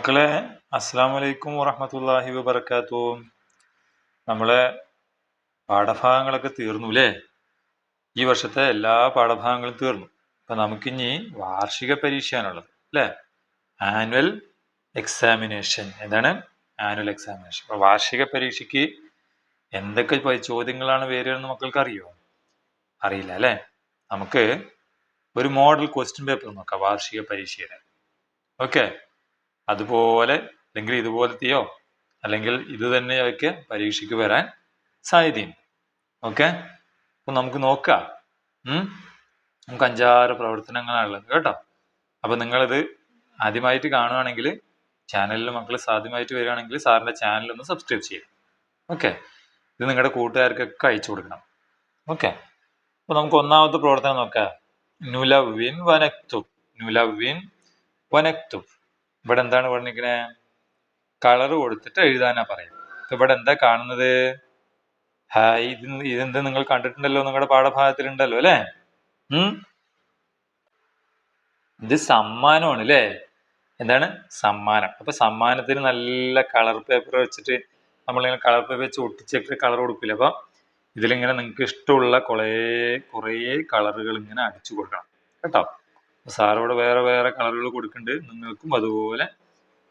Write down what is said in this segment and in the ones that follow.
മക്കളെ അസ്സാം വലൈക്കും വറഹമത്തല്ലാഹി വബർക്കാത്തു നമ്മളെ പാഠഭാഗങ്ങളൊക്കെ തീർന്നു അല്ലേ ഈ വർഷത്തെ എല്ലാ പാഠഭാഗങ്ങളും തീർന്നു. അപ്പൊ നമുക്കിനി വാർഷിക പരീക്ഷയാണുള്ളത് അല്ലേ ആനുവൽ എക്സാമിനേഷൻ. എന്താണ്? Annual examination. അപ്പൊ വാർഷിക പരീക്ഷയ്ക്ക് എന്തൊക്കെ ചോദ്യങ്ങളാണ് വരികയെന്ന് മക്കൾക്ക് അറിയോ അറിയില്ല അല്ലേ നമുക്ക് ഒരു മോഡൽ ക്വസ്റ്റ്യൻ പേപ്പർ നോക്കാം വാർഷിക പരീക്ഷയുടെ. ഓക്കെ? അതുപോലെ അല്ലെങ്കിൽ ഇതുപോലത്തെയോ അല്ലെങ്കിൽ ഇത് തന്നെയൊക്കെ പരീക്ഷയ്ക്ക് വരാൻ സാധ്യതയുണ്ട്. ഓക്കെ അപ്പൊ നമുക്ക് നോക്കാം. നമുക്ക് അഞ്ചാറ് പ്രവർത്തനങ്ങളാണുള്ളത് കേട്ടോ. അപ്പൊ നിങ്ങളിത് ആദ്യമായിട്ട് കാണുകയാണെങ്കിൽ ചാനലിൽ മക്കൾ സാധ്യമായിട്ട് വരികയാണെങ്കിൽ ചാനൽ ഒന്ന് സബ്സ്ക്രൈബ് ചെയ്യാം. ഓക്കെ ഇത് നിങ്ങളുടെ കൂട്ടുകാർക്കൊക്കെ അയച്ചു കൊടുക്കണം. ഓക്കെ അപ്പൊ നമുക്ക് ഒന്നാമത്തെ പ്രവർത്തനം നോക്കാം. നുലവിൻ വനക്തു. നുലവിൻ വനക്തു. ഇവിടെ എന്താണ് പറഞ്ഞിരിക്കണേ കളർ കൊടുത്തിട്ട് എഴുതാനാ പറയാം ഇവിടെ എന്താ കാണുന്നത്? ഹായ് ഇത് ഇതെന്ത് നിങ്ങൾ കണ്ടിട്ടുണ്ടല്ലോ നിങ്ങളുടെ പാഠഭാഗത്തിലുണ്ടല്ലോ അല്ലേ? ഉം? ഇത് സമ്മാനമാണ് അല്ലേ? എന്താണ്? സമ്മാനം. അപ്പൊ സമ്മാനത്തിന് നല്ല കളർ പേപ്പർ വെച്ചിട്ട് നമ്മളിങ്ങനെ കളർ പേപ്പർ വെച്ച് ഒട്ടിച്ചിട്ട് കളർ കൊടുക്കില്ല? അപ്പൊ ഇതിലിങ്ങനെ നിങ്ങൾക്ക് ഇഷ്ടമുള്ള കുറേ കുറേ കളറുകൾ ഇങ്ങനെ അടിച്ചു കൊടുക്കണം. കേട്ടോ? സാറോട് വേറെ വേറെ കളറുകൾ കൊടുക്കുന്നുണ്ട് നിങ്ങൾക്കും അതുപോലെ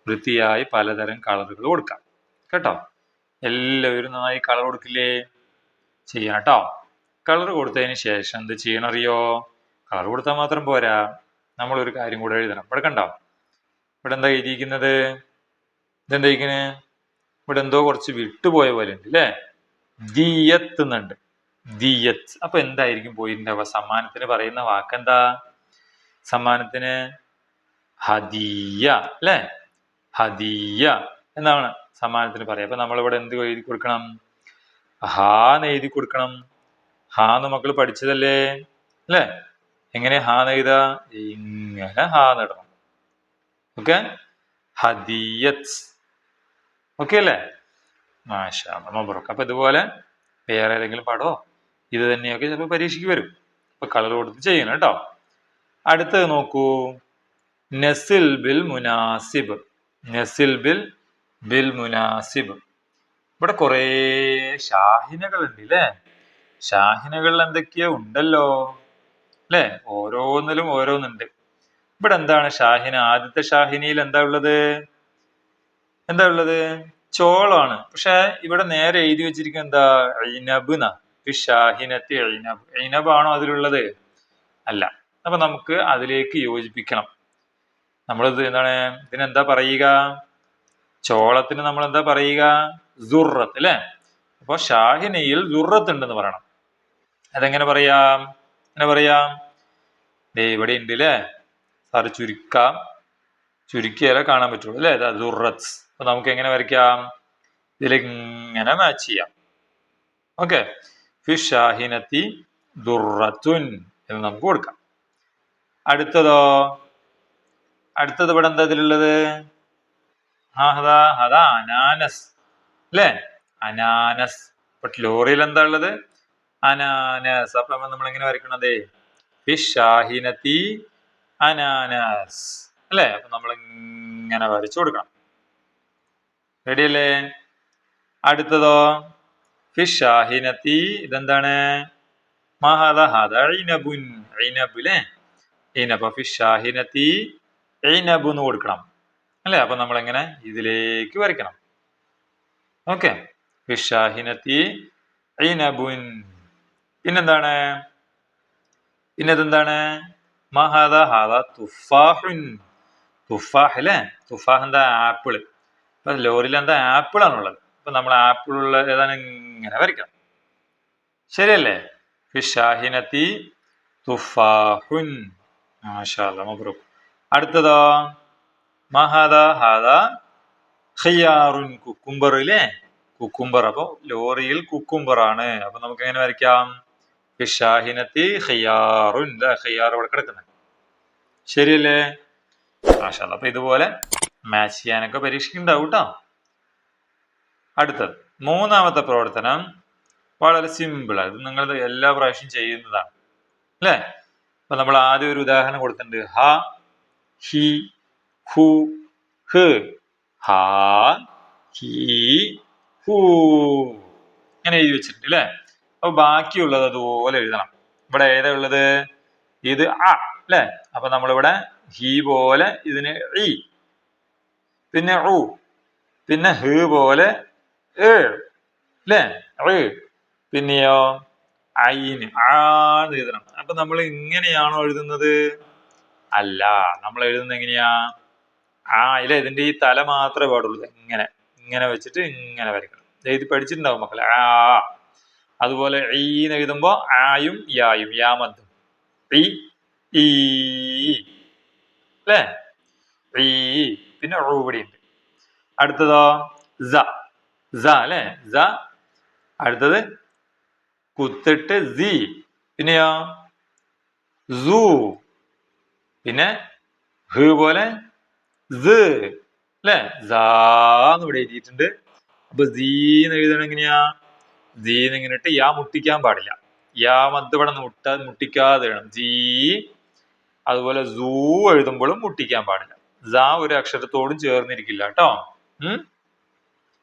വൃത്തിയായി പലതരം കളറുകൾ കൊടുക്കാം. കേട്ടോ? എല്ലാവരും നന്നായി കളർ കൊടുക്കില്ലേ? ചെയ്യണം കേട്ടോ. കളർ കൊടുത്തതിന് ശേഷം എന്ത് ചെയ്യണറിയോ? കളർ കൊടുത്താൽ മാത്രം പോരാ. നമ്മൾ ഒരു കാര്യം കൂടെ എഴുതണം. ഇവിടെ കണ്ടോ? ഇവിടെ എന്താ എഴുതിയിരിക്കുന്നത്? ഇതെന്താ ഇവിടെ എന്തോ കുറച്ച് വിട്ടുപോയ പോലെ ഉണ്ട് അല്ലേ? ദിയത്ത് എന്നുണ്ട്. ദിയത്ത് അപ്പൊ എന്തായിരിക്കും പോയിരുന്നവ സമ്മാനത്തിന് പറയുന്ന വാക്കെന്താ? സമ്മാനത്തിന് ഹദിയ അല്ലേ? ഹദിയ എന്നാണ് സമ്മാനത്തിന് പറയുക. അപ്പൊ നമ്മളിവിടെ എന്ത് എഴുതി കൊടുക്കണം? ഹാന്ന് എഴുതി കൊടുക്കണം. ഹാന്ന് മക്കൾ പഠിച്ചതല്ലേ? അല്ലേ? എങ്ങനെ ഹാന്ന് എഴുതാ ഇങ്ങനെ ഹാന്ന് ഇടണം. ഓക്കെ? ഹദിയത്ത്. ഓക്കെ അല്ലേ? മാഷാ അപ്പൊ ഇതുപോലെ വേറെ ഏതെങ്കിലും പടമോ ഇത് തന്നെയൊക്കെ ചിലപ്പോൾ പരീക്ഷയ്ക്ക് വരും. അപ്പൊ കളർ കൊടുത്ത് ചെയ്യണം കേട്ടോ. അടുത്തത് നോക്കൂ. നസിൽ ബിൽ മുനാസിബ്. നസിൽ ബിൽ ബിൽ മുനാസിബ്. ഇവിടെ കുറേ ഷാഹിനകൾ ഉണ്ട് അല്ലേ ഷാഹിനകളിൽ എന്തൊക്കെയോ ഉണ്ടല്ലോ. അല്ലേ? ഓരോന്നിലും ഓരോന്നുണ്ട്. ഇവിടെ എന്താണ് ഷാഹിന? ആദ്യത്തെ ഷാഹിനിയിൽ എന്താ ഉള്ളത്? എന്താ ഉള്ളത്? ചോളമാണ് പക്ഷെ ഇവിടെ നേരെ എഴുതി വെച്ചിരിക്കുന്നത് എന്താ? ഐനബ് ഷാഹിനത്തി ഐനബ് ഐനബ് ആണോ അതിലുള്ളത്? അല്ല. അപ്പൊ നമുക്ക് അതിലേക്ക് യോജിപ്പിക്കണം. നമ്മളിത് എന്താണ്? ഇതിനെന്താ പറയുക? ചോളത്തിന് നമ്മൾ എന്താ പറയുക? ദുർറത്ത് അല്ലെ? അപ്പൊ ഷാഹിനയിൽ ദുർറത്ത് ഉണ്ടെന്ന് പറയണം. അതെങ്ങനെ പറയാം? എങ്ങനെ പറയാം? ദേ ഇവിടെ ഉണ്ട് അല്ലേ സാറ് ചുരുക്കാം. ചുരുക്കിയാലേ കാണാൻ പറ്റുള്ളൂ അല്ലേ ദുർറത്ത് അപ്പൊ നമുക്ക് എങ്ങനെ വരയ്ക്കാം? ഇതിലിങ്ങനെ മാച്ച് ചെയ്യാം. ഓക്കെ ഫിഷാഹിനത്തി ദുർറത്തുൻ എന്ന് നമുക്ക് കൊടുക്കാം. അടുത്തതോ? അടുത്തത് ഇവിടെ എന്താ ഇതിലുള്ളത്? അനാനസ്. അല്ലേ? അനാനസ്. ബട്ട് ലോറിയിൽ എന്താ ഉള്ളത്? അനാനസ്. അപ്പൊ നമ്മൾ എങ്ങനെ വരയ്ക്കണത്. ഫിഷാഹിനത്തി അനാനസ്. അല്ലേ? അപ്പൊ നമ്മൾ ഇങ്ങനെ വരച്ചു കൊടുക്കണം. റെഡി അല്ലേ? അടുത്തതോ? ഫിഷാഹിനത്തി ഇതെന്താണ്? മഹദ ഹദ ഐനബുൻ ഐനബ് അല്ലേ ഐനബ് അപ്പൊ ഫിഷാഹിനത്തി ഐനബ് എന്ന് കൊടുക്കണം. അല്ലേ? അപ്പൊ നമ്മൾ എങ്ങനെ ഇതിലേക്ക് വരയ്ക്കണം. ഓക്കെ. ഫിഷാഹിനത്തി ഇനബുൻ. പിന്നെന്താണ്? പിന്നെതെന്താണ്? മഹദ ഹദ തുഫാഹുൻ. എന്താ? ആപ്പിൾ. അപ്പൊ ലോറിയിൽ എന്താ? ആപ്പിൾ ആണുള്ളത് അപ്പൊ നമ്മൾ ആപ്പിൾ ഉള്ള ഏതാണ്? ഇങ്ങനെ വരയ്ക്കണം. ശരിയല്ലേ? ഫിഷാഹിനത്തി തുഫാഹുൻ. അടുത്തതോ മഹദ ഹദ ഖിയാറുൻ കുക്കുംബർ ഇല്ലേ കുക്കുംബർ അപ്പൊ ലോറിയിൽ കുക്കുംബർ ആണ് അപ്പൊ നമുക്ക് എങ്ങനെ വരയ്ക്കാം ഫിഷാഹിനത്തി ഖിയാറുൻ. ഖിയാർ ഇവിടെ കിടക്കുന്നത് ശരിയല്ലേ? മാഷാല്ല അപ്പൊ ഇതുപോലെ മാച്ച് ചെയ്യാനൊക്കെ പരീക്ഷിക്കുന്നുണ്ടാവും കേട്ടോ. അടുത്തത് മൂന്നാമത്തെ പ്രവർത്തനം വളരെ സിമ്പിൾ ഇത് നിങ്ങൾ എല്ലാ പ്രാവശ്യം ചെയ്യുന്നതാണ്. അല്ലേ? അപ്പൊ നമ്മൾ ആദ്യം ഒരു ഉദാഹരണം കൊടുത്തിട്ടുണ്ട്. ഹ ഹി ഹു ഹ്. ഹാ ഹി ഹു. ഇങ്ങനെ എഴുതി വെച്ചിട്ടുണ്ട് അല്ലേ? അപ്പൊ ബാക്കിയുള്ളത് അതുപോലെ എഴുതണം. ഇവിടെ ഏതാ ഉള്ളത്? ഇത് അ അല്ലേ? അപ്പൊ നമ്മളിവിടെ ഹി പോലെ ഇതിന് ഇ പിന്നെ ഉ പിന്നെ ഹ് പോലെ അല്ലേ? ഏ പിന്നെയോ ഐന് ആ എഴുതണം. അപ്പൊ നമ്മൾ ഇങ്ങനെയാണോ എഴുതുന്നത്? അല്ല നമ്മൾ എഴുതുന്നത് എങ്ങനെയാ? ആ ഇല്ല ഇതിന്റെ ഈ തല മാത്രമേ പാടുള്ളൂ. ഇങ്ങനെ ഇങ്ങനെ വെച്ചിട്ട് ഇങ്ങനെ വരയ്ക്കണം. എഴുതി പഠിച്ചിട്ടുണ്ടാവും മക്കളെ. ആ അതുപോലെ ഈന്ന് എഴുതുമ്പോ ആയും യായും യാമദ്ദും ഈ അല്ലേ? ഈ പിന്നെ ഉണ്ട് അടുത്തതോ? സ. സ അല്ലേ? സ. അടുത്തത് കുത്തിട്ട് സി. പിന്നെയോ? സൂ. പിന്നെ ഹ് പോലെ അല്ലെ എന്ന് ഇവിടെ എഴുതിയിട്ടുണ്ട്. അപ്പൊ സീന്ന് എഴുതണം എങ്ങനെയാ? സീന്ന് ഇങ്ങനെ ഇട്ട് യാ മുട്ടിക്കാൻ പാടില്ല. യാ മദ് ഇവിടെ മുട്ട മുട്ടിക്കാതെ വേണം ജീ അതുപോലെ സൂ എഴുതുമ്പോഴും മുട്ടിക്കാൻ പാടില്ല. സാ ഒരു അക്ഷരത്തോടും ചേർന്നിരിക്കില്ല കേട്ടോ. ഉം?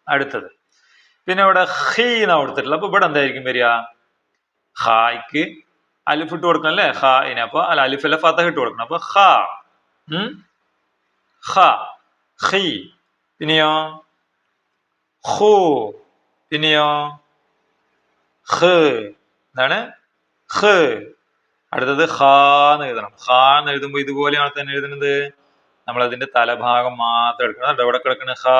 അടുത്തത്. പിന്നെ ഇവിടെ ഹീ എന്നാ കൊടുത്തിട്ടുള്ളത്. അപ്പൊ ഇവിടെ എന്തായിരിക്കും വരിക? ഹായ്ക്ക് അലിഫ് ഇട്ട് കൊടുക്കണം അല്ലേ? ഇനി അപ്പൊ അല്ല അലിഫല്ല ഫതഹ ഇട്ട് കൊടുക്കണം. അപ്പൊ ഹ ഹ ഹി പിന്നെയോ? ഹോ പിന്നെയോ? ഹ് എന്താണ്? ഹ് അടുത്തത് ഹാന്ന് എഴുതണം. ഹാ എന്ന് എഴുതുമ്പോൾ ഇതുപോലെയാണ് തന്നെ എഴുതുന്നത്. നമ്മൾ അതിന്റെ തലഭാഗം മാത്രം എടുക്കണം. അത് എവിടെ കിടക്കണ ഹ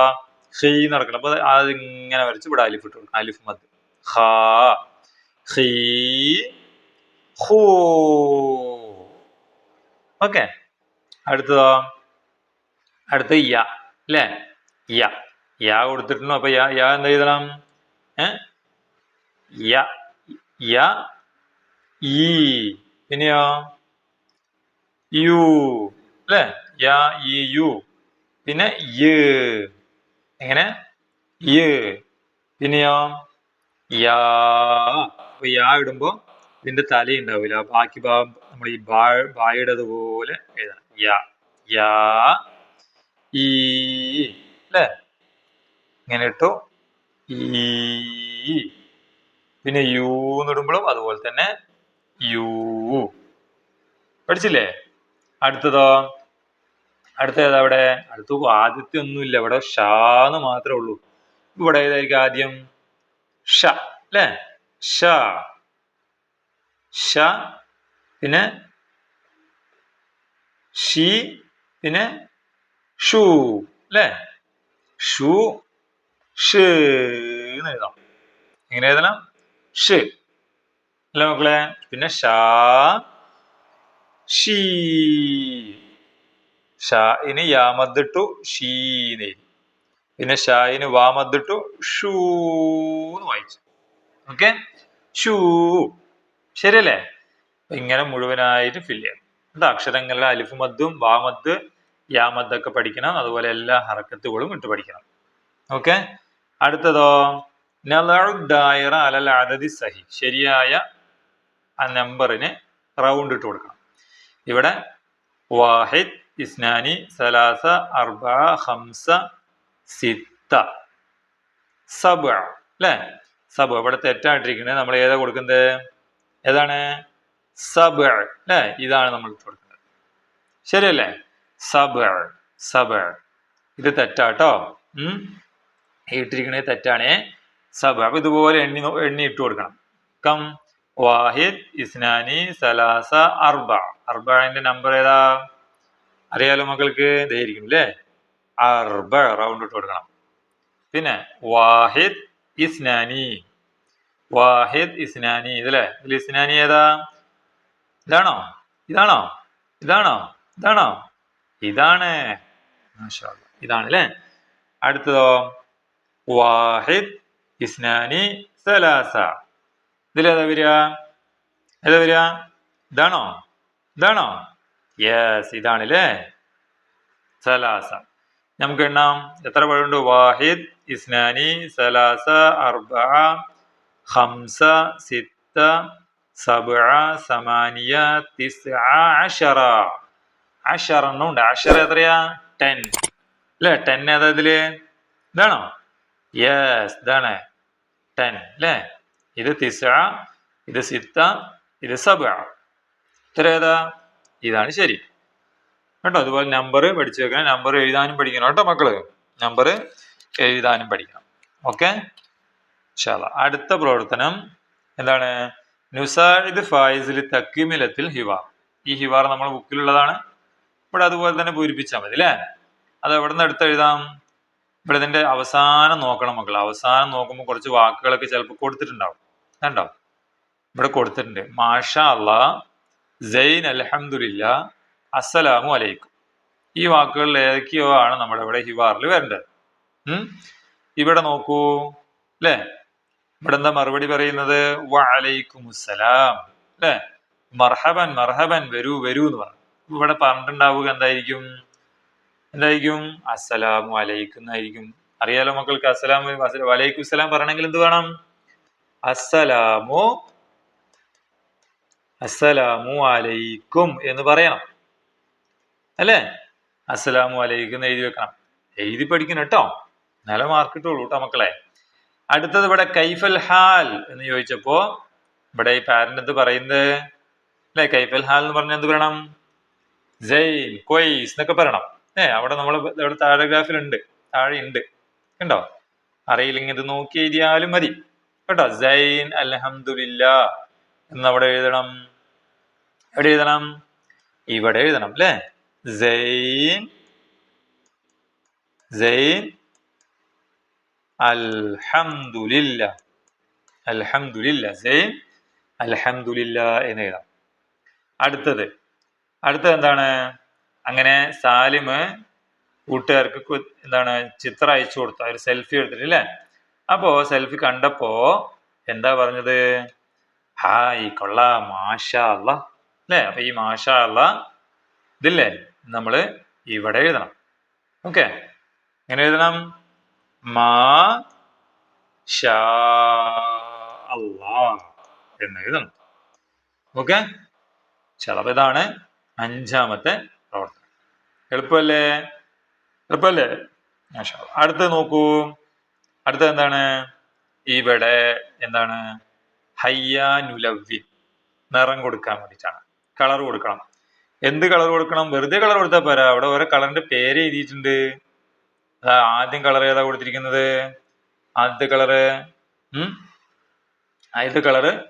ഹീ നടക്കണം. അപ്പൊ അത് ഇങ്ങനെ വരച്ച് ഇവിടെ അലിഫ് ഇട്ട് കൊടുക്കണം. അലിഫ് മത് ഹാ ഹീ ഹൂ. ഓക്കെ. അടുത്തതോ? അടുത്ത യ. അല്ലേ? യ. യ കൊടുത്തിട്ടുണ്ടോ? അപ്പൊ യ യ എന്ത് എഴുതണം? ഏ? യ. യ. ഈ. പിന്നെയോ? യു. അല്ലേ? യ ഈ യു. പിന്നെ യ്. എങ്ങനെ? യ്. പിന്നെയോ? യാ. യാ ഇടുമ്പോ ഇതിന്റെ തല ഉണ്ടാവില്ല ബാക്കി ഭാഗം നമ്മൾ ഈ ബാ ബായുടേതുപോലെ എഴുതണം. യാ യാ ഈ അല്ലേ ഇങ്ങനെ ഇട്ടു. ഈ പിന്നെ യു എന്നിടുമ്പോഴും അതുപോലെ തന്നെ യു. പഠിച്ചില്ലേ? അടുത്തതോ? അടുത്ത ഏതാ അവിടെ? അടുത്ത ആദ്യത്തെ ഒന്നുമില്ല. ഇവിടെ ഷാന്ന് മാത്രമേ ഉള്ളൂ. ഇവിടെ ഏതായിരിക്കും ആദ്യം? ഷ അല്ലേ ഷ. ഷ പിന്നെ ഷി പിന്നെ ഷൂ അല്ലേ? ഷൂ ഷ് എന്ന് എഴുതാം. എങ്ങനെ എഴുതണം? ഷ്. അല്ലേ മക്കളെ? പിന്നെ ഷാ ഷീ. ഷാ ഇനി യാമദ്ദിട്ടു ഷീന്ന് എഴുതി. പിന്നെ ഷായിന് വാമദ്ദിട്ടു ഷൂ എന്ന് വായിച്ചു. ഓക്കെ? ഷൂ. ശരിയല്ലേ? ഇങ്ങനെ മുഴുവനായിട്ട് ഫില്ല് ചെയ്യണം. എന്താ? അക്ഷരങ്ങളിലെ അലിഫ് മദ്ദും വാമദ് യാമദ്ദൊക്കെ പഠിക്കണം. അതുപോലെ എല്ലാ ഹറക്കത്തുകളും ഇട്ട് പഠിക്കണം. ഓക്കെ? അടുത്തതോ? ദായിറ അലൽ അദദി സഹി. ശരിയായ ആ നമ്പറിന് റൗണ്ട് ഇട്ട് കൊടുക്കണം. ഇവിടെ വാഹിദ് ഇസ്നാനി സലാസ അർബ ഹംസ സിത്ത. സബ അല്ലേ? സബ ഇവിടെ തെറ്റായിട്ടിരിക്കുന്നത് നമ്മൾ ഏതാ കൊടുക്കുന്നത്? ഏതാണ്? സബ് അല്ലേ? ഇതാണ് നമ്മൾ ഇട്ട് കൊടുക്കുന്നത്. ശരിയല്ലേ? സബ് സബ് ഇത് തെറ്റാട്ടോ. ഉം? ഇട്ടിരിക്കണേ തെറ്റാണേ. സബ് അപ്പൊ ഇതുപോലെ എണ്ണി എണ്ണി ഇട്ട് കൊടുക്കണം. കം. വാഹിദ് ഇസ്നാനി സലാസ അർബ. അർബിന്റെ നമ്പർ ഏതാ? അറിയാലോ മക്കൾക്ക്? ഇതായിരിക്കും അല്ലേ? അർബ റൗണ്ട് ഇട്ട് കൊടുക്കണം. പിന്നെ വാഹിദ് ഇസ്നാനി. വാഹിദ് ഇസ്നാനി. ഇതല്ലേ? ഇസ്നാനി ഏതാ? ഇതാണോ? ഇതാണോ? ഇതാണോ? ഇതാണോ? ഇതാണ്. ഇതാണ് അല്ലേ അടുത്തതോ? വാഹിദ് ഇസ്നാനി സലാസ. ഇതിലേതാ വരിക? ഏതാ വരിക? ഇതാണോ? ഇതാണോ? യെസ് ഇതാണല്ലേ സലാസ. നമുക്ക് എണ്ണാം. എത്ര പഴമുണ്ട്? വാഹിദ് ഇസ്നാനി സലാസ അർബ ഹംസ സിത്ത സബ സമാനിയ തിസ് അഷറ അഷറ എന്നുണ്ട് അഷറ എത്രയാ? ടെൻ. അല്ലേ? ടെൻ ഏതാ ഇതിൽ? ഇതാണോ? യെസ് ഇതാണ്. ടെൻ അല്ലേ? ഇത് തിസ ഇത് സിത്ത ഇത് സബ ഇത്ര ഏതാ? ഇതാണ് ശരി. കേട്ടോ? അതുപോലെ നമ്പർ പഠിച്ചു വെക്കണം. നമ്പർ എഴുതാനും പഠിക്കണം കേട്ടോ മക്കൾ. നമ്പർ എഴുതാനും പഠിക്കണം. ഓക്കെ? അടുത്ത പ്രവർത്തനം എന്താണ്? നുസാഹിദ് ഫായിസിൽ തക്കിമിലത്തിൽ ഹിവാർ ഈ ഹിവാർ നമ്മൾ ബുക്കിലുള്ളതാണ്. ഇവിടെ അതുപോലെ തന്നെ പൂരിപ്പിച്ചാൽ മതി അല്ലേ? അത് എവിടെ നിന്ന് എടുത്ത് എഴുതാം? ഇവിടെ ഇതിന്റെ അവസാനം നോക്കണം മക്കൾ അവസാനം നോക്കുമ്പോൾ കുറച്ച് വാക്കുകളൊക്കെ ചിലപ്പോൾ കൊടുത്തിട്ടുണ്ടാവും. കണ്ടോ? ഇവിടെ കൊടുത്തിട്ടുണ്ട്. മാഷ അള്ളാ സൈൻ അലഹമുല്ല അസ്സലാമു അലൈക്കും. ഈ വാക്കുകളിൽ ഏതൊക്കെയോ ആണ് നമ്മുടെ ഇവിടെ ഹിവാറിൽ വരേണ്ടത്. ഇവിടെ നോക്കൂ അല്ലേ? ഇവിടെ എന്താ മറുപടി പറയുന്നത്? വാലൈക്കുംസലാം അല്ലെ? മർഹബൻ മർഹബൻ വരൂ വരൂ എന്ന് പറഞ്ഞു. ഇവിടെ പറഞ്ഞിട്ടുണ്ടാവുക എന്തായിരിക്കും? എന്തായിരിക്കും? അസ്സലാമു അലൈക്കും എന്നായിരിക്കും. അറിയാലോ മക്കൾക്ക് അസ്സലാമു വലൈക്കും അസ്സലാം പറയണമെങ്കിൽ എന്ത് വേണം? അസ്സലാമു അസ്സലാമു അലൈക്കും എന്ന് പറയണം. അല്ലേ? അസ്സലാമു അലൈക്കും എഴുതി വെക്കണം. എഴുതി പഠിക്കണം കേട്ടോ. നല്ല മാർക്ക് കിട്ടുള്ളൂ കേട്ടോ മക്കളെ. അടുത്തത് ഇവിടെ കൈഫൽ ഹാൽ എന്ന് ചോദിച്ചപ്പോ ഇവിടെ ഈ പാരന്റ് എന്ത് പറയുന്നത്? അല്ലെ? കൈഫൽ ഹാൽ എന്ന് പറഞ്ഞാൽ എന്ത് പറയണം? ജൈൻ കൊയ്സ് എന്നൊക്കെ പറയണം. ഏ അവിടെ നമ്മൾ ഇവിടെ താഴെ ഗ്രാഫിലുണ്ട് താഴെ ഉണ്ട് കണ്ടോ? അറിയില്ലെങ്കിൽ ഇത് നോക്കി എഴുതിയാലും മതി. കേട്ടോ? ജൈൻ അലഹമില്ല എന്ന് അവിടെ എഴുതണം. എവിടെ എഴുതണം? ഇവിടെ എഴുതണം. അല്ലേ? സൈൻ സൈൻ അൽഹംദുലില്ല. അൽഹംദുലില്ല. സെയിം അൽഹംദുലില്ല എന്ന് എഴുതാം. അടുത്തത്. അടുത്തത് എന്താണ്? അങ്ങനെ സാലിമ് കൂട്ടുകാർക്ക് എന്താണ് ചിത്രം അയച്ചു കൊടുത്തു. ഒരു സെൽഫി എടുത്തിട്ട് അല്ലേ അപ്പോ സെൽഫി കണ്ടപ്പോ എന്താ പറഞ്ഞത്? ഹായ് കൊള്ളാം മാഷാ അല്ല? അല്ലേ അപ്പൊ ഈ മാഷാ അല്ല ഇതില്ലേ? നമ്മൾ ഇവിടെ എഴുതണം. ഓക്കെ. എങ്ങനെ എഴുതണം? മാ എന്ന് എഴുതണം. ഓക്കെ ചിലപ്പോൾ ഇതാണ് അഞ്ചാമത്തെ പ്രവർത്തനം. എളുപ്പമല്ലേ? എളുപ്പമല്ലേ. അടുത്തത് നോക്കൂ. അടുത്ത എന്താണ്? ഇവിടെ എന്താണ്? ഹയ്യാനുലവ്വിൻ നിറം കൊടുക്കാൻ വേണ്ടിയിട്ടാണ്. കളർ കൊടുക്കണം. എന്ത് കളർ കൊടുക്കണം? വെറുതെ കളർ കൊടുത്താൽ പോരാ. അവിടെ ഓരോ കളറിന്റെ പേര് എഴുതിയിട്ടുണ്ട്. ആദ്യം കളർ ഏതാ കൊടുത്തിരിക്കുന്നത്? ആദ്യത്തെ കളറ് ആദ്യത്തെ കളറ്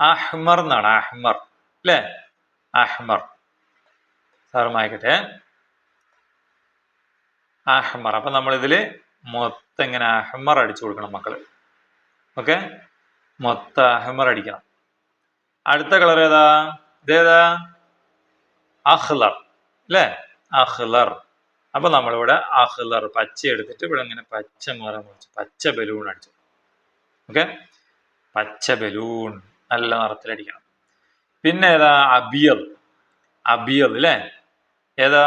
അഹ്മർ എന്നാണ് അഹ്മർ അല്ലേ അഹ്മർ. സാറ് അഹ്മർ. അപ്പൊ നമ്മൾ ഇതിൽ മൊത്തം ഇങ്ങനെ അഹ്മർ അടിച്ചു കൊടുക്കണം മക്കൾ. ഓക്കെ? മൊത്തം അഹ്മർ അടിക്കണം. അടുത്ത കളർ ഏതാ? ഇതേതാ? അഹ്ലർ അല്ലേ അഹ്ലർ. അപ്പൊ നമ്മളിവിടെ അഹ്ലർ പച്ച എടുത്തിട്ട് ഇവിടെ ഇങ്ങനെ പച്ച നിറം വെച്ചു പച്ച ബലൂൺ അടിച്ചു. ഓക്കെ പച്ച ബലൂൺ നല്ല നിറത്തിലടിക്കണം പിന്നെ ഏതാ? അബിയൽ. അബിയൽ അല്ലേ ഏതാ?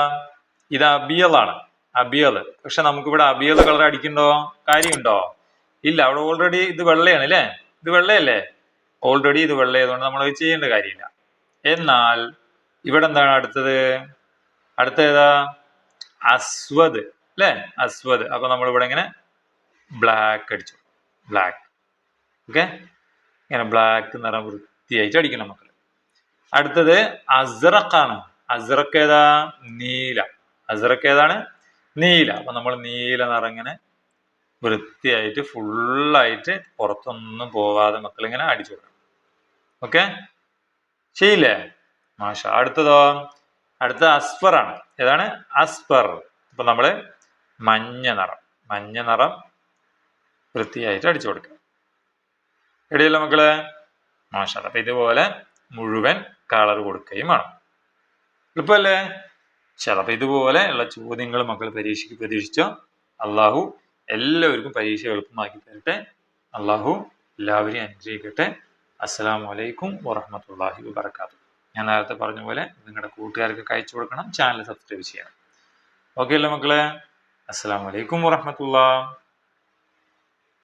ഇത് അബിയലാണ് അബിയൽ. പക്ഷെ നമുക്കിവിടെ അബിയൽ കളർ അടിക്കണ്ടോ? കാര്യമുണ്ടോ? ഇല്ല അവിടെ ഓൾറെഡി ഇത് വെള്ളയാണ് അല്ലേ ഇത് വെള്ളയല്ലേ? ഓൾറെഡി ഇത് വെള്ളയായതുകൊണ്ട് നമ്മൾ ചെയ്യേണ്ട കാര്യമില്ല. എന്നാൽ ഇവിടെ എന്താണ് അടുത്തത്? അടുത്ത ഏതാ? അസ്വദ് അല്ലേ അസ്വദ്. അപ്പൊ നമ്മൾ ഇവിടെ ഇങ്ങനെ ബ്ലാക്ക് അടിച്ചു. ബ്ലാക്ക് ഓക്കെ ഇങ്ങനെ ബ്ലാക്ക് നിറം വൃത്തിയായിട്ട് അടിക്കണം മക്കൾ അടുത്തത് അസറക്കാണ് അസറക്ക് ഏതാ? നീല. അസറക്ക് ഏതാണ്? നീല. അപ്പൊ നമ്മൾ നീല നിറങ്ങനെ വൃത്തിയായിട്ട് ഫുള്ളായിട്ട് പുറത്തൊന്നും പോവാതെ മക്കൾ ഇങ്ങനെ അടിച്ചു കൊടുക്കണം. ഓക്കെ ചെയ്യില്ലേ മാഷ അടുത്തതോ? അടുത്ത അസ്ഫർ ആണ്. ഏതാണ്? അസ്ഫർ. അപ്പൊ നമ്മൾ മഞ്ഞ നിറം മഞ്ഞ നിറം വൃത്തിയായിട്ട് അടിച്ചു കൊടുക്കുക. എടിയല്ലോ മക്കൾ? മോശം അപ്പൊ ഇതുപോലെ മുഴുവൻ കളർ കൊടുക്കുകയും വേണം. എളുപ്പമല്ലേ? ചിലപ്പോൾ ഇതുപോലെ ഉള്ള ചോദ്യങ്ങൾ മക്കൾ പരീക്ഷയ്ക്ക് പ്രതീക്ഷിച്ചോ? അള്ളാഹു എല്ലാവർക്കും പരീക്ഷ എളുപ്പമാക്കി തരട്ടെ. അള്ളാഹു എല്ലാവരെയും അനുഗ്രഹിക്കട്ടെ. അസ്സാം വലൈക്കും വറഹമത്തല്ലാഹി വബർക്കാത്തു ഞാൻ നേരത്തെ പറഞ്ഞ പോലെ നിങ്ങളുടെ കൂട്ടുകാർക്ക് അയച്ചു കൊടുക്കണം ചാനൽ സബ്സ്ക്രൈബ് ചെയ്യണം. ഓക്കെ അല്ലേ മക്കളെ? അസ്സലാമു അലൈക്കും വറഹമത്തുള്ള